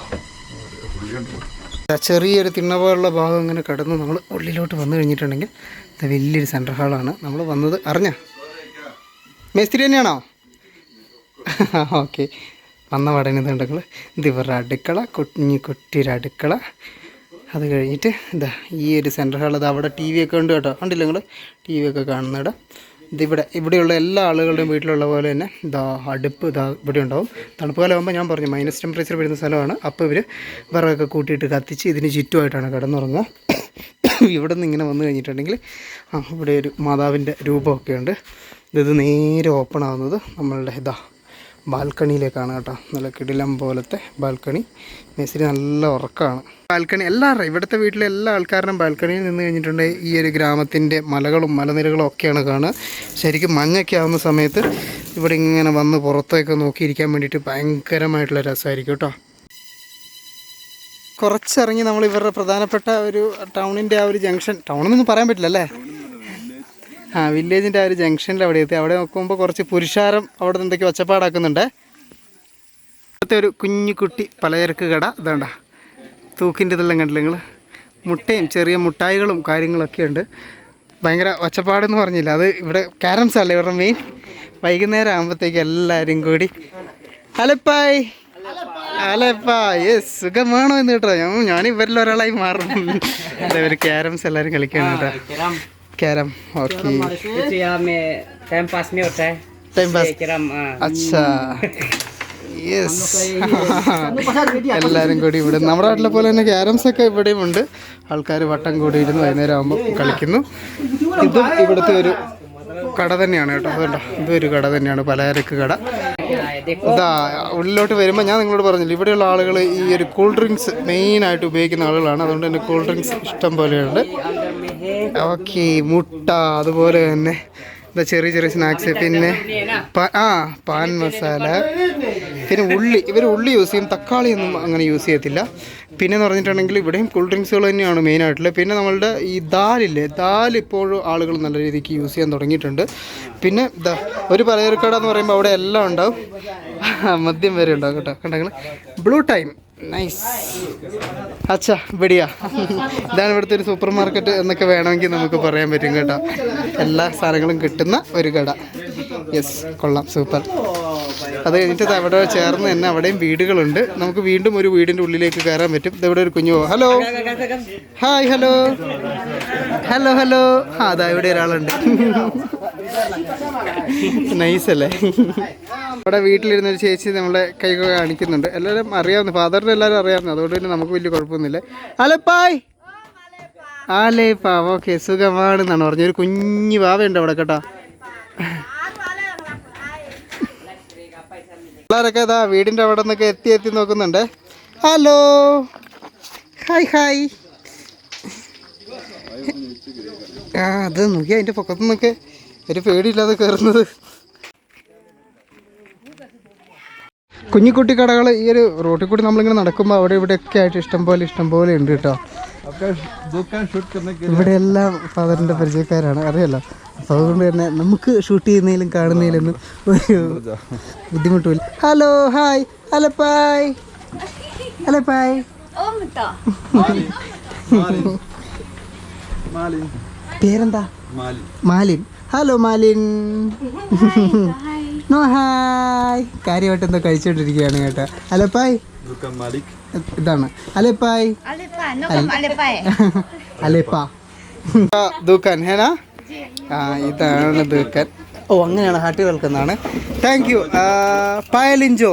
ചെറിയൊരു തിണ്ണപോലുള്ള ഭാഗം ഇങ്ങനെ കടന്ന് നമ്മൾ ഉള്ളിലോട്ട് വന്നു കഴിഞ്ഞിട്ടുണ്ടെങ്കിൽ ഇത് വലിയൊരു സെന്റർ ഹാളാണ് നമ്മൾ വന്നത് അറിഞ്ഞ? മേസ്തിരി തന്നെയാണോ? ഓക്കെ വന്ന പാടനെ ഇതുണ്ടെങ്കിൽ ഇത് ഇവരുടെ അടുക്കള കുഞ്ഞി കുട്ടിയുടെ അടുക്കള. അത് കഴിഞ്ഞിട്ട് ഇതാ ഈ ഒരു സെന്റർ ഹാൾ ഇത് അവിടെ ടി വി ഒക്കെ ഉണ്ട് കേട്ടോ. കണ്ടില്ല നിങ്ങൾ ടി വി ഒക്കെ കാണുന്നിടം ഇതിവിടെ ഇവിടെയുള്ള എല്ലാ ആളുകളുടെയും വീട്ടിലുള്ള പോലെ തന്നെ ഇതാ അടുപ്പ് ഇതാ ഇവിടെ ഉണ്ടാവും. തണുപ്പ് കാലമാകുമ്പോൾ ഞാൻ പറഞ്ഞു മൈനസ് ടെമ്പറേച്ചർ വരുന്ന സ്ഥലമാണ്. അപ്പോൾ ഇവർ വിറകൊക്കെ കൂട്ടിയിട്ട് കത്തിച്ച് ഇതിന് ചുറ്റുമായിട്ടാണ് കിടന്നുറങ്ങുക. ഇവിടെ നിന്ന് ഇങ്ങനെ വന്നു കഴിഞ്ഞിട്ടുണ്ടെങ്കിൽ ആ ഇവിടെ ഒരു മാതാവിന്റെ രൂപമൊക്കെ ഉണ്ട്. ഇത് നേരെ ഓപ്പൺ ആവുന്നത് നമ്മളുടെ ഇതാ ബാൽക്കണിയിലേക്കാണ് കേട്ടോ. നല്ല കിടിലം പോലത്തെ ബാൽക്കണി. മേസ്തിരി നല്ല ഉറക്കമാണ് ബാൽക്കണി എല്ലാവരുടെയും ഇവിടുത്തെ വീട്ടിലെ എല്ലാ ആൾക്കാരുടെയും ബാൽക്കണിയിൽ നിന്ന് കഴിഞ്ഞിട്ടുണ്ട്. ഈ ഒരു ഗ്രാമത്തിന്റെ മലകളും മലനിരകളും ഒക്കെയാണ് കാണുക. ശരിക്കും മഞ്ഞൊക്കെ ആവുന്ന സമയത്ത് ഇവിടെ ഇങ്ങനെ വന്ന് പുറത്തേക്ക് നോക്കിയിരിക്കാൻ വേണ്ടിയിട്ട് ഭയങ്കരമായിട്ടുള്ള രസമായിരിക്കും കേട്ടോ. കുറച്ചിറങ്ങി നമ്മൾ ഇവരുടെ പ്രധാനപ്പെട്ട ഒരു ടൗണിന്റെ ആ ഒരു ജംഗ്ഷൻ ടൗണെന്നൊന്നും പറയാൻ പറ്റില്ല അല്ലേ? ആ വില്ലേജിന്റെ ആ ഒരു ജംഗ്ഷനിൽ അവിടെ എത്തി. അവിടെ നോക്കുമ്പോൾ കുറച്ച് പുരുഷാരം അവിടെ എന്തൊക്കെ ഒച്ചപ്പാടാക്കുന്നുണ്ട്. ഇവിടുത്തെ ഒരു കുഞ്ഞു കുട്ടി പലചരക്ക് കട ഇതാണ്ട തൂക്കിന്റെ ഇതെല്ലാം കണ്ടില്ല മുട്ടയും ചെറിയ മുട്ടായികളും കാര്യങ്ങളൊക്കെ ഉണ്ട്. ഭയങ്കര ഒച്ചപ്പാടെന്ന് പറഞ്ഞില്ല. അത് ഇവിടെ ക്യാരംസ് അല്ലേ ഇവിടെ മെയിൻ വൈകുന്നേരം ആകുമ്പോഴത്തേക്ക് എല്ലാവരും കൂടി. ഹലപ്പായ് ഹലപ്പായ് യെസ് സുഖമാണോ എന്ന് കേട്ടോ. ഞാൻ ഇവരിൽ ഒരാളായി മാറും അതേപോലെ ക്യാരംസ് എല്ലാവരും കളിക്കുകയാണ് കേട്ടോ Carrom carrom okay itu ya में टाइम पास में होता है टाइम पास ये कैरम हाँ। അച്ഛാ യെസ് എല്ലാവരും കൂടി ഇവിടെ നമ്മുടെ നാട്ടിലെ പോലെ തന്നെ ക്യാരംസ് ഒക്കെ ഇവിടെയും ഉണ്ട് ആൾക്കാർ വട്ടം കൂടി ഇരുന്ന് വൈകുന്നേരം ആകുമ്പോൾ കളിക്കുന്നു ഇതും ഇവിടുത്തെ ഒരു കട തന്നെയാണ് കേട്ടോ അതുകൊണ്ടോ ഇതും ഒരു കട തന്നെയാണ് പലചരക്ക് കട हाँ, ये देखो ഇതാ ഉള്ളിലോട്ട് വരുമ്പോൾ ഞാൻ നിങ്ങളോട് പറഞ്ഞില്ല ഇവിടെയുള്ള ആളുകൾ ഈ ഒരു കൂൾ ഡ്രിങ്ക്സ് മെയിനായിട്ട് ഉപയോഗിക്കുന്ന ആളുകളാണ്. അതുകൊണ്ട് തന്നെ കൂൾ ഡ്രിങ്ക്സ് ഇഷ്ടം പോലെയുണ്ട്. ഓക്കെ മുട്ട അതുപോലെ തന്നെ എന്താ ചെറിയ ചെറിയ സ്നാക്സ് പിന്നെ ആ പാൻ മസാല പിന്നെ ഉള്ളി. ഇവർ ഉള്ളി യൂസ് ചെയ്യും തക്കാളിയൊന്നും അങ്ങനെ യൂസ് ചെയ്യത്തില്ല. പിന്നെ എന്ന് പറഞ്ഞിട്ടുണ്ടെങ്കിൽ ഇവിടെയും കൂൾ ഡ്രിങ്ക്സുകൾ തന്നെയാണ് മെയിനായിട്ടുള്ളത് പിന്നെ നമ്മളുടെ ഈ ദാലില്ലേ ദാൽ ഇപ്പോഴും ആളുകൾ നല്ല രീതിക്ക് യൂസ് ചെയ്യാൻ തുടങ്ങിയിട്ടുണ്ട്. പിന്നെ ദാ ഒരു പലചരക്കട എന്ന് പറയുമ്പോൾ അവിടെ എല്ലാം ഉണ്ടാവും. മദ്യം വരെ ഉണ്ടാവും കേട്ടോ. കണ്ടെങ്കിൽ ബ്ലൂ ടൈം നൈസ് അച്ഛാ ബടിയാ ഇതാണ് ഇവിടുത്തെ ഒരു സൂപ്പർ മാർക്കറ്റ് എന്നൊക്കെ വേണമെങ്കിൽ നമുക്ക് പറയാൻ പറ്റും കേട്ടോ. എല്ലാ സാധനങ്ങളും കിട്ടുന്ന ഒരു കട. യെസ് കൊള്ളാം. സൂപ്പർ അത് കഴിഞ്ഞിട്ട് അവിടെ ചേർന്ന് തന്നെ അവിടെയും വീടുകളുണ്ട്. നമുക്ക് വീണ്ടും ഒരു വീടിന്റെ ഉള്ളിലേക്ക് കയറാൻ പറ്റും. ഇവിടെ ഒരു കുഞ്ഞു hello. Hi hello. Hello hello. ആ അതാ ഇവിടെ ഒരാളുണ്ട്. നൈസല്ലേ? ഇവിടെ വീട്ടിലിരുന്ന ഒരു ചേച്ചി നമ്മളെ കൈ കാണിക്കുന്നുണ്ട്. എല്ലാവരും അറിയാവുന്ന ഫാദറിന് എല്ലാവരും അറിയാവുന്ന അതുകൊണ്ട് തന്നെ നമുക്ക് വലിയ കുഴപ്പമൊന്നുമില്ല. അലപ്പായ്. പാവ ഓക്കെ സുഖമാണെന്നാണ് പറഞ്ഞൊരു കുഞ്ഞു പാവയുണ്ട് അവിടെ കേട്ടോ. പിള്ളേരൊക്കെ ഇതാ വീടിന്റെ അവിടെ നിന്നൊക്കെ എത്തി എത്തി നോക്കുന്നുണ്ട്. ഹലോ. Hi hi. ആ അത് നോക്കി അതിന്റെ പൊക്കത്തു നിന്നൊക്കെ ഒരു പേടിയില്ലാതെ കയറുന്നത്. കുഞ്ഞിക്കുട്ടി കടകൾ ഈ ഒരു റോട്ടിൽ കൂടി നമ്മളിങ്ങനെ നടക്കുമ്പോൾ അവിടെ ഇവിടെയൊക്കെ ആയിട്ട് ഇഷ്ടംപോലെ ഇഷ്ടംപോലെ ഉണ്ട് കേട്ടോ. ഇവിടെ എല്ലാം ഫാദറിന്റെ പരിചയക്കാരാണ്. അറിയല്ലോ അപ്പോൾ അതുകൊണ്ട് തന്നെ നമുക്ക് ഷൂട്ട് ചെയ്യുന്നതിലും കാണുന്നതിലൊന്നും ഒരു ബുദ്ധിമുട്ടില്ല ഹലോ ഹായ് ഹലപ്പായ് ഹലപ്പായ് പേരെന്താ? മാലിൻ. ഹലോ മാലിൻ. നോ ഹായ് കാര്യമായിട്ട് എന്തോ കഴിച്ചോണ്ടിരിക്കുകയാണ് കേട്ടോ. ഹലപ്പായ് ഇതാണ്. അലപ്പായ്. അലപ്പാ ദുക്കാൻ ഹേനാ? ആ ഇതാണ് ദൂക്കാൻ ഓ അങ്ങനെയാണ് ഹാട്ടി കേൾക്കുന്നതാണ്. Thank you പായലിഞ്ചോ.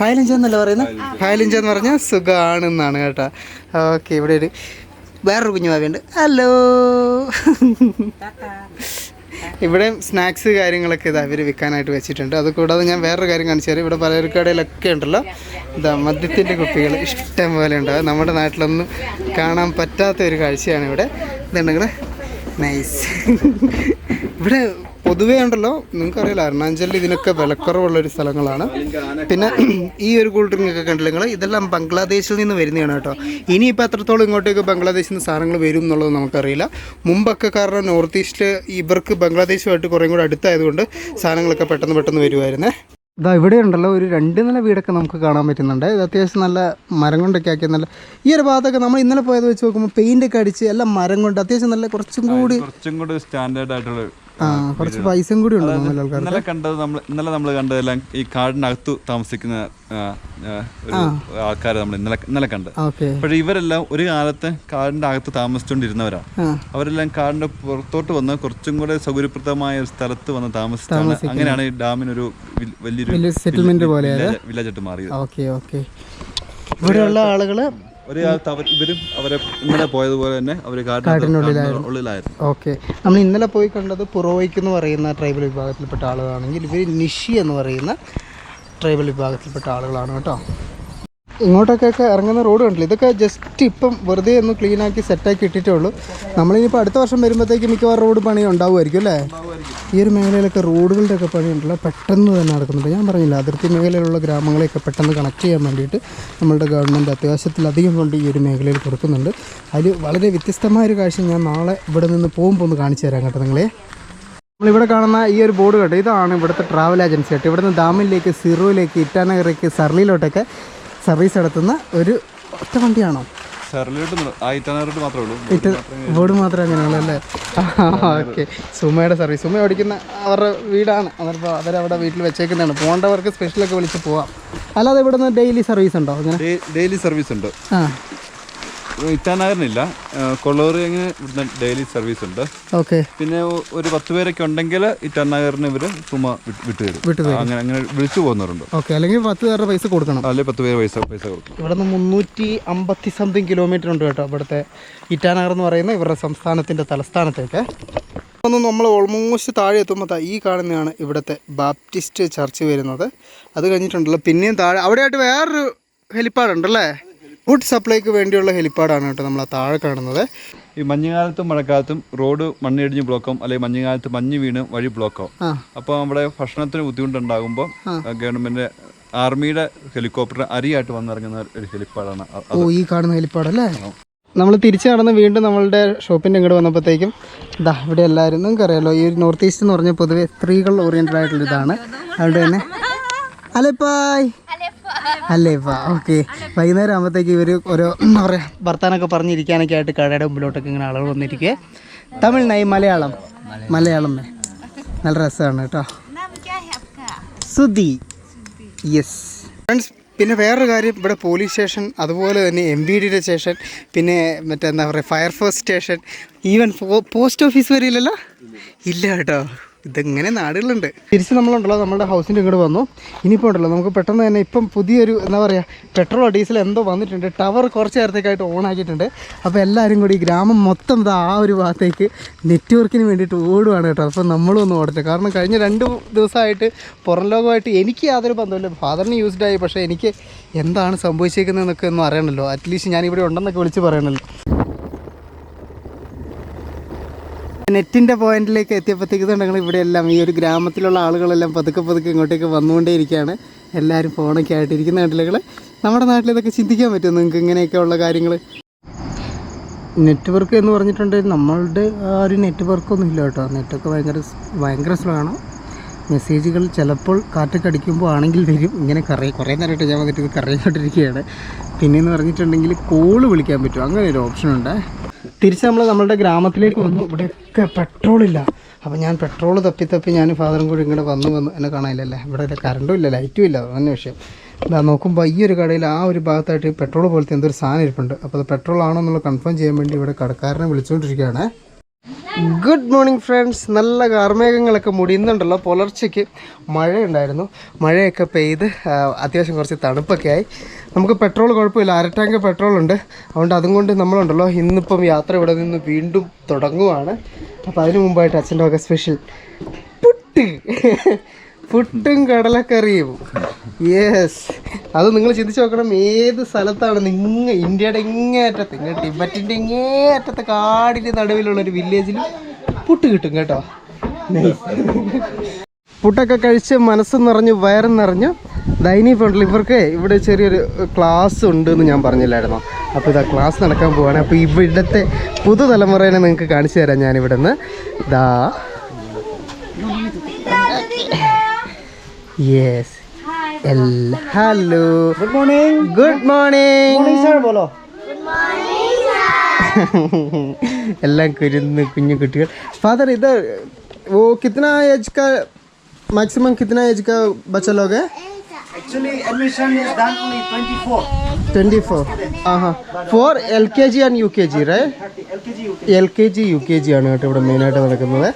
പായലിഞ്ചോ എന്നല്ല പറയുന്നത്? പായലിഞ്ചോ എന്ന് പറഞ്ഞാൽ സുഖമാണെന്നാണ് കേട്ടോ. ഓക്കെ ഇവിടെ ഒരു വേറൊരു കുഞ്ഞു ഭാവിയുണ്ട്. ഹലോ ഇവിടെ സ്നാക്സ് കാര്യങ്ങളൊക്കെ ഇതാ അവർ വിൽക്കാനായിട്ട് വെച്ചിട്ടുണ്ട്. അത് കൂടാതെ ഞാൻ വേറൊരു കാര്യം കാണിച്ചു തരാം. ഇവിടെ പലചരക്കടയിലൊക്കെ ഉണ്ടല്ലോ. ഇതാ മദ്യത്തിന്റെ കുപ്പികൾ ഇഷ്ടം പോലെ ഉണ്ടാവും നമ്മുടെ നാട്ടിലൊന്നും കാണാൻ പറ്റാത്ത ഒരു കാഴ്ചയാണ് ഇവിടെ. ഇതുണ്ടെങ്കിൽ നൈസ് ഇവിടെ പൊതുവേ ഉണ്ടല്ലോ നിങ്ങൾക്കറിയില്ല അരുണാചലിൽ ഇതിനൊക്കെ വിലക്കുറവുള്ള ഒരു സ്ഥലങ്ങളാണ്. പിന്നെ ഈ ഒരു കൂൾ ഡ്രിങ്ക് ഒക്കെ കണ്ടില്ല നിങ്ങൾ ഇതെല്ലാം ബംഗ്ലാദേശിൽ നിന്ന് വരുന്നതാണ് കേട്ടോ. ഇനിയിപ്പോൾ എത്രത്തോളം ഇങ്ങോട്ടേക്ക് ബംഗ്ലാദേശിൽ നിന്ന് സാധനങ്ങൾ വരും എന്നുള്ളത് നമുക്കറിയില്ല. മുമ്പൊക്കെ കാരണം നോർത്ത് ഈസ്റ്റ് ഇവർക്ക് ബംഗ്ലാദേശുമായിട്ട് കുറേ കൂടെ അടുത്തായതുകൊണ്ട് സാധനങ്ങളൊക്കെ പെട്ടെന്ന് പെട്ടെന്ന് വരുമായിരുന്നേ ഇതാ ഇവിടെ ഉണ്ടല്ലോ ഒരു രണ്ട് നില വീടൊക്കെ നമുക്ക് കാണാൻ പറ്റുന്നുണ്ട്. ഇത് അത്യാവശ്യം നല്ല മരം കൊണ്ടൊക്കെ ആക്കിയ നല്ല ഈ ഒരു ഭാഗത്തൊക്കെ നമ്മൾ ഇന്നലെ പോയത് വെച്ച് നോക്കുമ്പോൾ പെയിന്റ് ഒക്കെ അടിച്ച് എല്ലാം മരം കൊണ്ട് അത്യാവശ്യം നല്ല കുറച്ചും കൂടി കുറച്ചും കൂടി സ്റ്റാൻഡേർഡ് ആയിട്ടുള്ള കുറച്ച് പൈസയും കൂടി ഉണ്ട് ഇന്നലെ കണ്ടത് നമ്മൾ ഇന്നലെ നമ്മൾ കണ്ടതെല്ലാം ഈ കാടിനകത്ത് താമസിക്കുന്ന ആൾക്കാരെ നമ്മൾ ഇന്നലെ ഇന്നലെ കണ്ടത് പക്ഷെ ഇവരെല്ലാം ഒരു കാലത്ത് കാടിന്റെ അകത്ത് താമസിച്ചുകൊണ്ടിരുന്നവരാണ് അവരെല്ലാം കാടിന്റെ പുറത്തോട്ട് വന്ന് കുറച്ചും കൂടെ സൗകര്യപ്രദമായ ഒരു സ്ഥലത്ത് വന്ന് താമസിച്ചാണ്. അങ്ങനെയാണ് ഈ ഡാമിനൊരു വലിയൊരു സെറ്റിൽമെന്റ് പോലെ വില്ലേജ് ആയിട്ട് മാറിയത്. Okay okay. ഇവിടെയുള്ള ആളുകൾ ഒരു കാലത്ത് അവർ ഇവരും അവരെ ഇന്നലെ പോയതുപോലെ തന്നെ അവർ കാടിന്റെ ഉള്ളിലായിരുന്നു. ഓക്കെ. നമ്മൾ ഇന്നലെ പോയി കണ്ടത് പുറവൈക്ക് എന്ന് പറയുന്ന ട്രൈബൽ വിഭാഗത്തിൽപ്പെട്ട ആളുകളാണെങ്കിൽ ഇവർ നിഷി എന്ന് പറയുന്ന ട്രൈബൽ വിഭാഗത്തിൽപ്പെട്ട ആളുകളാണ് കേട്ടോ. ഇങ്ങോട്ടൊക്കെ ഇറങ്ങുന്ന റോഡ് കണ്ടില്ല? ഇതൊക്കെ ജസ്റ്റ് ഇപ്പം വെറുതെ ഒന്ന് ക്ലീൻ ആക്കി സെറ്റാക്കി ഇട്ടിട്ടേ ഉള്ളൂ നമ്മളിനിപ്പോൾ അടുത്ത വർഷം വരുമ്പോഴത്തേക്ക് മിക്കവാറും റോഡ് പണി ഉണ്ടാവുമായിരിക്കും അല്ലേ? ഈ ഒരു മേഖലയിലൊക്കെ റോഡുകളുടെ ഒക്കെ പണി ഉണ്ടല്ലോ പെട്ടെന്ന് തന്നെ നടക്കുന്നുണ്ട് ഞാൻ പറഞ്ഞില്ല അതിർത്തി മേഖലയിലുള്ള ഗ്രാമങ്ങളെയൊക്കെ പെട്ടെന്ന് കണക്ട് ചെയ്യാൻ വേണ്ടിയിട്ട് നമ്മളുടെ ഗവൺമെന്റ് അത്യാവശ്യത്തിലധികം കൊണ്ട് ഈ ഒരു മേഖലയിൽ കൊടുക്കുന്നുണ്ട്. അതിൽ വളരെ വ്യത്യസ്തമായ ഒരു കാഴ്ച ഞാൻ നാളെ ഇവിടെ നിന്ന് പോകുമ്പോൾ ഒന്ന് കാണിച്ചു തരാം കേട്ടോ നിങ്ങളെ. നമ്മളിവിടെ കാണുന്ന ഈ ഒരു ബോർഡ് കേട്ടോ ഇതാണ് ഇവിടുത്തെ ട്രാവൽ ഏജൻസി കേട്ടോ ഇവിടുന്ന് ഡാമിലേക്ക് സിറോയിലേക്ക് ഇറ്റാനഗറിലേക്ക് സർലിയിലോട്ടൊക്കെ സർവീസ് നടത്തുന്ന ഒരു ഒറ്റ വണ്ടിയാണോ? മാത്രമേ ബോർഡ് മാത്രമേ അങ്ങനെയുള്ളൂ അല്ലേ? ഓക്കെ. സുമയുടെ സർവീസ്. സുമ ഓടിക്കുന്ന അവരുടെ വീടാണ്. അവരിപ്പോൾ അവരവിടെ വീട്ടിൽ വെച്ചേക്കുന്നതാണ്. പോകേണ്ടവർക്ക് സ്പെഷ്യലൊക്കെ വിളിച്ച് പോവാം. അല്ലാതെ ഇവിടുന്ന് ഡെയിലി സർവീസ് ഉണ്ടോ അങ്ങനെ? ഡെയിലി സർവീസ് ഉണ്ട്. ആ. ഇറ്റാനഗറിനില്ല കഴിഞ്ഞ് ഇവിടുന്ന് ഡെയിലി സർവീസ് ഉണ്ട്. ഓക്കെ. പിന്നെ ഒരു പത്ത് പേരൊക്കെ ഉണ്ടെങ്കിൽ ഇറ്റാനഗറിന് ഇവർ ചുമ വിട്ടുതരും. അങ്ങനെ അങ്ങനെ വിളിച്ചു പോകുന്നവരുണ്ട്. ഓക്കെ അല്ലെങ്കിൽ പത്ത് പേരുടെ പൈസ കൊടുക്കണം. അല്ലെങ്കിൽ പത്ത് പേര് പൈസ പൈസ കൊടുക്കണം. ഇവിടെ നിന്ന് മുന്നൂറ്റി അമ്പത്തി സംതിങ് കിലോമീറ്റർ ഉണ്ട് കേട്ടോ ഇവിടുത്തെ ഇറ്റാനഗർ എന്ന് പറയുന്ന ഇവരുടെ സംസ്ഥാനത്തിന്റെ തലസ്ഥാനത്തേക്ക്. ഒന്ന് നമ്മൾ ഓൾമോസ്റ്റ് താഴെ എത്തുമ്പോൾ ഈ കാണുന്നതാണ് ഇവിടുത്തെ ബാപ്റ്റിസ്റ്റ് ചർച്ച് വരുന്നത്. അത് കഴിഞ്ഞിട്ടുണ്ടല്ലോ. പിന്നെയും താഴെ അവിടെയായിട്ട് വേറൊരു ഹെലിപ്പാഡ് ഉണ്ടല്ലേ ഫുഡ് സപ്ലൈക്ക് വേണ്ടിയുള്ള ഹെലിപ്പാഡാണ് കേട്ടോ നമ്മൾ ആ താഴെ കാണുന്നത്. ഈ മഞ്ഞുകാലത്തും മഴക്കാലത്തും റോഡ് മണ്ണിടിഞ്ഞ് ബ്ലോക്കും അല്ലെങ്കിൽ മഞ്ഞുകാലത്ത് മഞ്ഞ് വീണ് വഴി ബ്ലോക്കോ. അപ്പൊ അപ്പോൾ നമ്മുടെ ഭക്ഷണത്തിന് ബുദ്ധിമുട്ടുണ്ടാകുമ്പോൾ ഗവൺമെന്റ് ആർമിയുടെ ഹെലികോപ്റ്റർ അരിയായിട്ട് വന്നിറങ്ങുന്ന ഒരു ഹെലിപ്പാഡാണ് ഓ ഈ കാണുന്ന ഹെലിപ്പാഡ് അല്ലേ നമ്മൾ തിരിച്ചു നടന്ന് വീണ്ടും നമ്മളുടെ ഷോപ്പിന്റെ ഇങ്ങോട്ട് വന്നപ്പോഴത്തേക്കും ഇതാ ഇവിടെ എല്ലാവരും നിങ്ങൾക്ക് അറിയാലോ ഈ നോർത്ത് ഈസ്റ്റ് എന്ന് പറഞ്ഞാൽ പൊതുവെ സ്ത്രീകൾ ഓറിയന്റഡ് ആയിട്ടുള്ള ഇതാണ്. അതുകൊണ്ട് തന്നെ അലേപ്പായ്. അല്ലേപ്പാ ഓക്കെ. വൈകുന്നേരം ആകുമ്പോഴത്തേക്ക് ഇവർ ഓരോ എന്താ പറയുക ഭർത്താനൊക്കെ പറഞ്ഞിരിക്കാനൊക്കെ ആയിട്ട് കടയുടെ മുമ്പിലോട്ടൊക്കെ ഇങ്ങനെ ആളുകൾ വന്നിരിക്കുക തമിഴ് നൈ മലയാളം. മലയാളം. നല്ല രസമാണ് കേട്ടോ. സുധി. യെസ് ഫ്രണ്ട്സ് പിന്നെ വേറൊരു കാര്യം ഇവിടെ പോലീസ് സ്റ്റേഷൻ അതുപോലെ തന്നെ എം ബി ഡിയുടെ സ്റ്റേഷൻ പിന്നെ മറ്റേ എന്താ പറയുക fire force station even post office വരെ ഇല്ലല്ലോ? ഇല്ല കേട്ടോ. ഇതെങ്ങനെ നാടുകളുണ്ട്? തിരിച്ച് നമ്മളുണ്ടല്ലോ നമ്മുടെ ഹൗസിന്റെ ഇങ്ങോട്ട് വന്നു. ഇനിയിപ്പോൾ ഉണ്ടല്ലോ നമുക്ക് പെട്ടെന്ന് തന്നെ ഇപ്പം പുതിയൊരു എന്താ പറയുക പെട്രോളോ ഡീസലോ എന്തോ വന്നിട്ടുണ്ട്. ടവർ കുറച്ച് നേരത്തേക്കായിട്ട് ഓൺ ആക്കിയിട്ടുണ്ട്. അപ്പോൾ എല്ലാവരും കൂടി ഗ്രാമം മൊത്തം ആ ഒരു ഭാഗത്തേക്ക് നെറ്റ്വർക്കിന് വേണ്ടിയിട്ട് ഓടുവാണ് കേട്ടോ. അപ്പോൾ നമ്മളും ഒന്ന് ഓടട്ടെ. കാരണം കഴിഞ്ഞ രണ്ട് ദിവസമായിട്ട് പുറം ലോകമായിട്ട് എനിക്ക് യാതൊരു ബന്ധമില്ല ഫാദറിന് യൂസ്ഡ് ആയി പക്ഷേ എനിക്ക് എന്താണ് സംഭവിച്ചേക്കുന്നതെന്നൊക്കെ ഒന്നും അറിയണമല്ലോ. അറ്റ്ലീസ്റ്റ് ഞാനിവിടെ ഉണ്ടെന്നൊക്കെ വിളിച്ച് പറയണമല്ലോ. നെറ്റിന്റെ പോയിന്റിലേക്ക് എത്തിയപ്പോഴത്തേക്ക് ഞങ്ങൾ ഇവിടെ എല്ലാം ഈ ഒരു ഗ്രാമത്തിലുള്ള ആളുകളെല്ലാം പതുക്കെ പതുക്കെ ഇങ്ങോട്ടേക്ക് വന്നുകൊണ്ടേയിരിക്കുകയാണ്. എല്ലാവരും ഫോണൊക്കെ ആയിട്ടിരിക്കുന്ന നാട്ടിലുകൾ നമ്മുടെ നാട്ടിൽ ഇതൊക്കെ ചിന്തിക്കാൻ പറ്റുമോ നിങ്ങൾക്ക് ഇങ്ങനെയൊക്കെ ഉള്ള കാര്യങ്ങൾ? നെറ്റ്വർക്ക് എന്ന് പറഞ്ഞിട്ടുണ്ടെങ്കിൽ നമ്മളുടെ ആ ഒരു നെറ്റ്വർക്കൊന്നും ഇല്ല കേട്ടോ. നെറ്റൊക്കെ ഭയങ്കര ഭയങ്കര സ്ലോ ആണ്. മെസ്സേജുകൾ ചിലപ്പോൾ കാറ്റൊക്കെ ആണെങ്കിൽ വരും. ഇങ്ങനെ കറയി കുറേ നേരമായിട്ട് ഞാൻ വന്നിട്ട് ഇത് കറങ്ങിക്കൊണ്ടിരിക്കുകയാണ് പിന്നെയെന്ന് പറഞ്ഞിട്ടുണ്ടെങ്കിൽ കോൾ വിളിക്കാൻ പറ്റും അങ്ങനെ ഒരു ഓപ്ഷൻ ഉണ്ട്. തിരിച്ച് നമ്മൾ നമ്മളുടെ ഗ്രാമത്തിലേക്ക് വന്നു. ഇവിടെയൊക്കെ പെട്രോൾ ഇല്ല. അപ്പോൾ ഞാൻ പെട്രോൾ തപ്പി തപ്പി ഞാൻ ഫാദറും കൂടി ഇങ്ങോട്ട് വന്നു വന്നു എന്നെ കാണാനില്ലല്ലേ? ഇവിടെ കറണ്ടും ഇല്ല ലൈറ്റും ഇല്ല. അതാണ് വിഷയം. ഇതാ നോക്കുമ്പോൾ ഈ ഒരു കടയിൽ ആ ഒരു ഭാഗത്തായിട്ട് പെട്രോൾ പോലത്തെ എന്തൊരു സാധനം ഇരിപ്പുണ്ട്. അപ്പോൾ അത് പെട്രോൾ ആണോ എന്നുള്ളത് കൺഫേം ചെയ്യാൻ വേണ്ടി ഇവിടെ കടക്കാരനെ വിളിച്ചുകൊണ്ടിരിക്കുകയാണ് ഗുഡ് മോർണിംഗ് ഫ്രണ്ട്സ് നല്ല കാർമേഘങ്ങളൊക്കെ മുടിയുന്നുണ്ടല്ലോ പുലർച്ചയ്ക്ക് മഴയുണ്ടായിരുന്നു. മഴയൊക്കെ പെയ്ത് അത്യാവശ്യം കുറച്ച് തണുപ്പൊക്കെ ആയി. നമുക്ക് പെട്രോൾ കുഴപ്പമില്ല. അര ടാങ്ക് പെട്രോൾ ഉണ്ട് അതുകൊണ്ട് അതും കൊണ്ട് നമ്മളുണ്ടല്ലോ ഇന്നിപ്പം യാത്ര ഇവിടെ നിന്ന് വീണ്ടും തുടങ്ങുവാണ്. അപ്പോൾ അതിന് മുമ്പായിട്ട് അച്ഛന്റെ ഒക്കെ സ്പെഷ്യൽ പുട്ട്. പുട്ടും കടലക്കറിയും. യെസ് അത് നിങ്ങൾ ചിന്തിച്ച് നോക്കണം ഏത് സ്ഥലത്താണ് നിങ്ങൾ ഇന്ത്യയുടെ ഇങ്ങേ അറ്റത്ത് ഇങ്ങനെ ടിബറ്റിന്റെ ഇങ്ങേ അറ്റത്തെ കാടിന്റെ നടുവിലുള്ള ഒരു വില്ലേജിൽ പുട്ട് കിട്ടും കേട്ടോ. പുട്ടൊക്കെ കഴിച്ച് മനസ്സ് നിറഞ്ഞു വയറും നിറഞ്ഞു ഡൈനി ഫ്രണ്ടിൽ ഇവർക്ക് ഇവിടെ ചെറിയൊരു ക്ലാസ് ഉണ്ട് എന്ന് ഞാൻ പറഞ്ഞില്ലായിരുന്നു? അപ്പോൾ ഇതാ ക്ലാസ് നടക്കാൻ പോവാണ്. അപ്പോൾ ഇവിടുത്തെ പുതുതലമുറേനെ നിങ്ങൾക്ക് കാണിച്ചു തരാം ഞാൻ ഇവിടെ നിന്ന് ദാ. Yes hello good morning good morning sir ബോലോ എല്ലാം കുരുന്ന് കുഞ്ഞു കുട്ടികൾ ഫാദർ ഇത് वो कितना एज का मैक्सिमम कितना एज का बच्चा लोग है Actually, admission is done only 24. Twenty four ആ ഹാ four L K G and U K G rye LKG, UKG. L K G U K G ആണ് കേട്ടോ ഇവിടെ മെയിനായിട്ട് നടക്കുന്നത്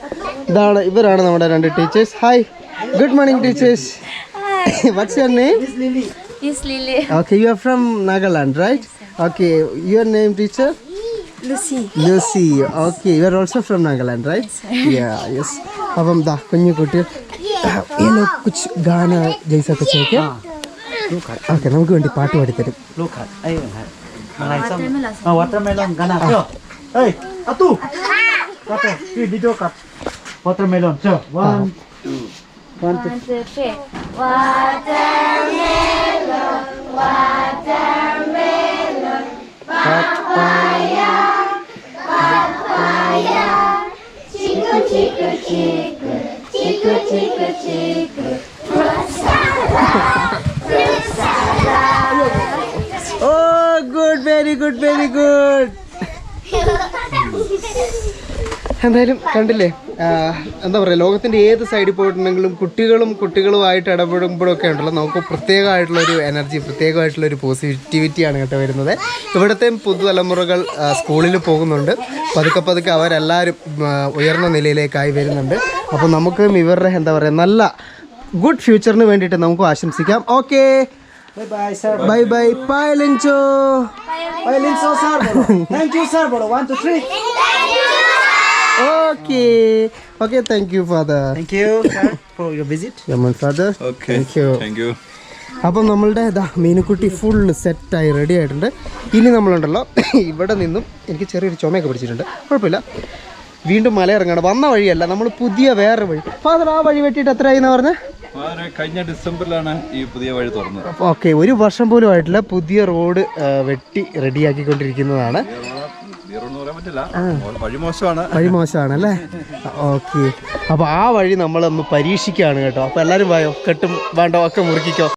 ഇതാണ് ഇവരാണ് നമ്മുടെ രണ്ട് teachers hi Good morning, teachers. Hi. What's your name? Miss Lily. Yes, Lily. Okay, you are from Nagaland, right? Okay, your name, teacher? Lucy. Lucy. Okay, you are also from Nagaland, right? Yeah, yes. अब हम दा कुन्नी कोटे ये लोग कुछ गाना जैसा कुछ है क्या? ओके, नमक वंटी पार्टी वाली तेरे. लोग खाते, अये खाते. मलाई सम. हाँ, watermelon गाना. यो, अये, अतु. काटे, ये वीडियो काट. Watermelon, चल. One. One, two, three. Watermelon, watermelon, papaya, papaya, chiku, chiku, chiku, chiku, chiku, chiku. Oh, good, very good, very good. എന്തായാലും കണ്ടില്ലേ? എന്താ പറയുക ലോകത്തിന്റെ ഏത് സൈഡിൽ പോയിട്ടുണ്ടെങ്കിലും കുട്ടികളും കുട്ടികളുമായിട്ട് ഇടപെടുമ്പോഴൊക്കെ ഉണ്ടല്ലോ. നമുക്ക് പ്രത്യേകമായിട്ടുള്ളൊരു എനർജി പ്രത്യേകമായിട്ടുള്ളൊരു പോസിറ്റിവിറ്റിയാണ് കേട്ടോ വരുന്നത്. ഇവിടുത്തെ പുതുതലമുറകൾ സ്കൂളിൽ പോകുന്നുണ്ട്. പതുക്കെ പതുക്കെ അവരെല്ലാവരും ഉയർന്ന നിലയിലേക്കായി വരുന്നുണ്ട്. അപ്പോൾ നമുക്കും ഇവരുടെ എന്താ പറയുക നല്ല ഗുഡ് ഫ്യൂച്ചറിന് വേണ്ടിയിട്ട് നമുക്ക് ആശംസിക്കാം. Okay bye bye. Bye bye പായലിഞ്ചോ Bye, sir sir. You you, sir. bolo. One, two, Okay, thank you, father. Thank you, sir, for your visit. Yeah, my father. Okay. Thank you. Thank you. അപ്പം നമ്മളുടെ ഇതാ Meenukutty full സെറ്റായി ready ആയിട്ടുണ്ട് ഇനി നമ്മളുണ്ടല്ലോ ഇവിടെ നിന്നും എനിക്ക് ചെറിയൊരു ചുമയൊക്കെ പിടിച്ചിട്ടുണ്ട് കുഴപ്പമില്ല വീണ്ടും മല ഇറങ്ങണം വന്ന വഴിയല്ല നമ്മൾ പുതിയ വേറെ വഴി ഫാദർ ആ വഴി വെട്ടിയിട്ട് എത്രയായി എന്നാ പറഞ്ഞത് കഴിഞ്ഞ ഡിസംബറിലാണ് ഈ പുതിയ വഴി തുറന്നത് ഓക്കെ ഒരു വർഷം പോലും ആയിട്ടില്ല പുതിയ റോഡ് വെട്ടി വെട്ടി റെഡിയാക്കിക്കൊണ്ടിരിക്കുന്നതാണ് വഴി മോശമാണ്. വഴി മോശമാണ് അല്ലേ ഓക്കെ. അപ്പോൾ ആ വഴി നമ്മളൊന്ന് പരീക്ഷിക്കുകയാണ് കേട്ടോ. അപ്പോൾ എല്ലാവരും വായോ? കെട്ടും വേണ്ടോ ഒക്കെ മുറുക്കിക്കോ.